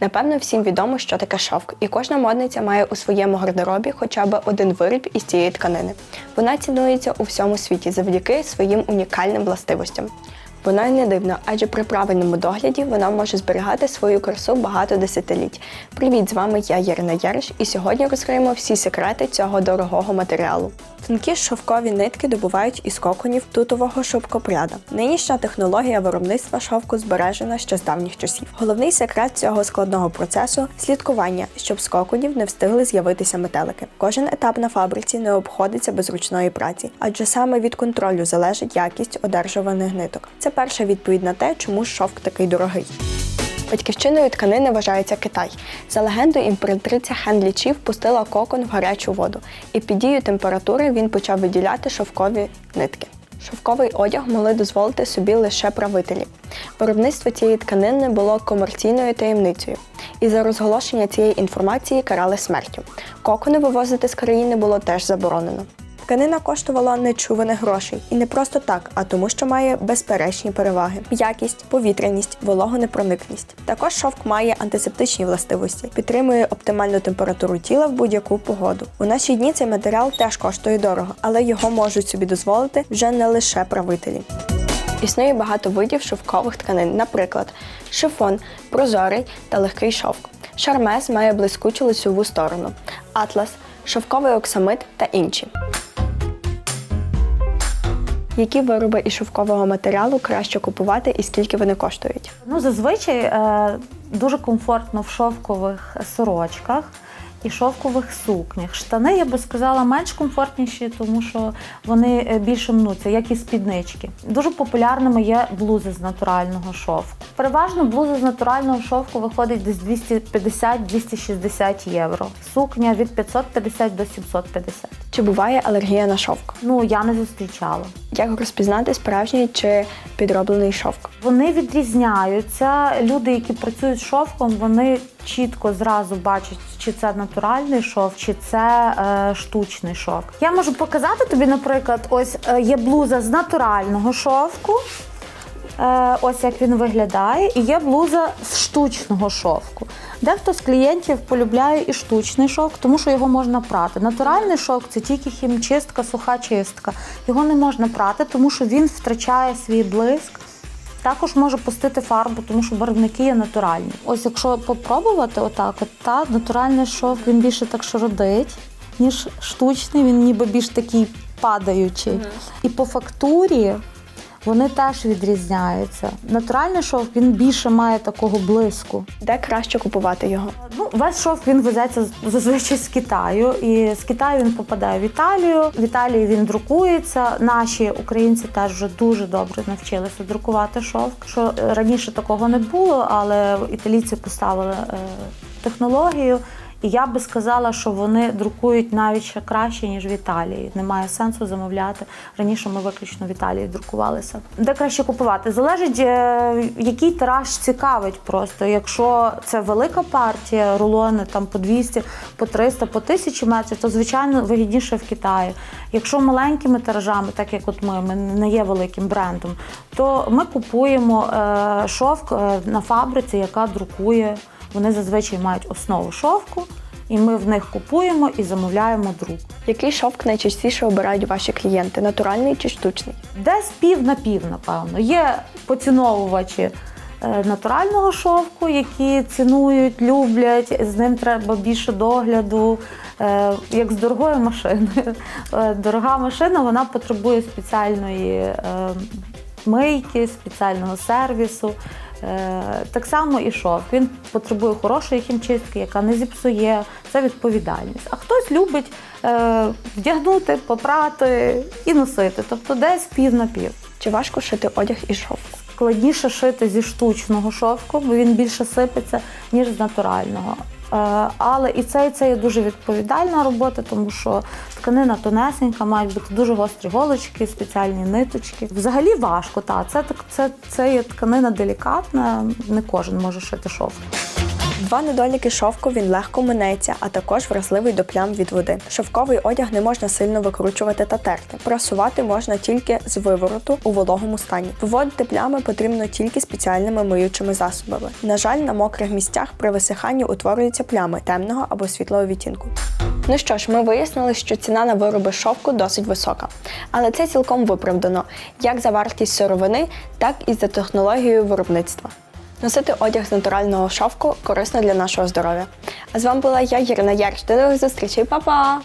Напевно, всім відомо, що таке шовк, і кожна модниця має у своєму гардеробі хоча б один виріб із цієї тканини. Вона цінується у всьому світі завдяки своїм унікальним властивостям. Вона й не дивно, адже при правильному догляді вона може зберігати свою красу багато десятиліть. Привіт, з вами я Ірина Яриш, і сьогодні розкриємо всі секрети цього дорогого матеріалу. Тонкі шовкові нитки добувають із коконів тутового шовкопряда. Нинішня технологія виробництва шовку збережена ще з давніх часів. Головний секрет цього складного процесу слідкування, щоб з коконів не встигли з'явитися метелики. Кожен етап на фабриці не обходиться без ручної праці, адже саме від контролю залежить якість одержуваних ниток. Це перша відповідь на те, чому шовк такий дорогий. Батьківщиною тканини вважається Китай. За легендою, імператриця Хен Лічі впустила кокон в гарячу воду, і під дією температури він почав виділяти шовкові нитки. Шовковий одяг могли дозволити собі лише правителі. Виробництво цієї тканини було комерційною таємницею, і за розголошення цієї інформації карали смертю. Кокони вивозити з країни було теж заборонено. Тканина коштувала нечуваних грошей і не просто так, а тому, що має безперечні переваги: якість, повітряність, вологонепроникність. Також шовк має антисептичні властивості, підтримує оптимальну температуру тіла в будь-яку погоду. У наші дні цей матеріал теж коштує дорого, але його можуть собі дозволити вже не лише правителі. Існує багато видів шовкових тканин, наприклад, шифон, прозорий та легкий шовк. Шармез має блискучу лицьову сторону, атлас, шовковий оксамит та інші. Які вироби із шовкового матеріалу краще купувати і скільки вони коштують? Ну, зазвичай е, дуже комфортно в шовкових сорочках і шовкових сукнях. Штани, я би сказала, менш комфортніші, тому що вони е, більше мнуться, як і спіднички. Дуже популярними є блузи з натурального шовку. Переважно блуза з натурального шовку виходить десь 250-260 євро. Сукня від 550 до 750. Чи буває алергія на шовк? Ну, я не зустрічала. Як розпізнати справжній чи підроблений шовк? Вони відрізняються. Люди, які працюють з шовком, вони чітко зразу бачать, чи це натуральний шов, чи це е, штучний шовк. Я можу показати тобі, наприклад, ось е, є блуза з натурального шовку. Е, ось як він виглядає, і є блуза з штучного шовку. Дехто з клієнтів полюбляє і штучний шовк, тому що його можна прати. Натуральний шовк це тільки хімчистка, суха чистка. Його не можна прати, тому що він втрачає свій блиск. Також може пустити фарбу, тому що барвники є натуральні. Ось якщо попробувати отак, от та натуральний шовк він більше так шародить, ніж штучний, він ніби більш такий падаючий. І по фактурі вони теж відрізняються. Натуральний шовк він більше має такого блиску. Де краще купувати його? Ну, весь шовк він везеться зазвичай з Китаю, і з Китаю він попадає в Італію. В Італії він друкується. Наші українці теж вже дуже добре навчилися друкувати шовк. Що е, раніше такого не було, але італійці поставили е, технологію. І я би сказала, що вони друкують навіть ще краще, ніж в Італії. Немає сенсу замовляти. Раніше ми виключно в Італії друкувалися. Де краще купувати? Залежить, е, який тираж цікавить просто. Якщо це велика партія, рулони там по 200, по 300, по 1000 метрів, то звичайно вигідніше в Китаї. Якщо маленькими тиражами, так як от ми, ми не є великим брендом, то ми купуємо е, шовк е, на фабриці, яка друкує. Вони зазвичай мають основу шовку, і ми в них купуємо і замовляємо друк. Який шовк найчастіше обирають ваші клієнти натуральний чи штучний? Десь пів на пів, напевно. Є поціновувачі е, натурального шовку, які цінують, люблять, з ним треба більше догляду, е, як з дорогою машиною. Е, Дорога машина вона потребує спеціальної мийки, спеціального сервісу. Е, Так само і шов. Він потребує хорошої хімчистки, яка не зіпсує. Це відповідальність. А хтось любить е, вдягнути, попрати і носити. Тобто десь пів на пів. Чи важко шити одяг і шовку? Складніше шити зі штучного шовку, бо він більше сипеться, ніж з натурального. Е, Але і це, і це є дуже відповідальна робота, тому що тканина тонесенька, мають бути дуже гострі голочки, спеціальні ниточки. Взагалі важко, та це це, це є тканина делікатна, не кожен може шити шовк. Два недоліки шовку він легко минеться, а також вразливий до плям від води. Шовковий одяг не можна сильно викручувати та терти. Прасувати можна тільки з вивороту у вологому стані. Виводити плями потрібно тільки спеціальними миючими засобами. На жаль, на мокрих місцях при висиханні утворюються плями темного або світлого відтінку. Ну що ж, ми вияснили, що ціна на вироби шовку досить висока, але це цілком виправдано як за вартість сировини, так і за технологією виробництва. Носити одяг з натурального шовку корисно для нашого здоров'я. А з вами була я, Ірина Ярш. До нових зустрічей, Па-па!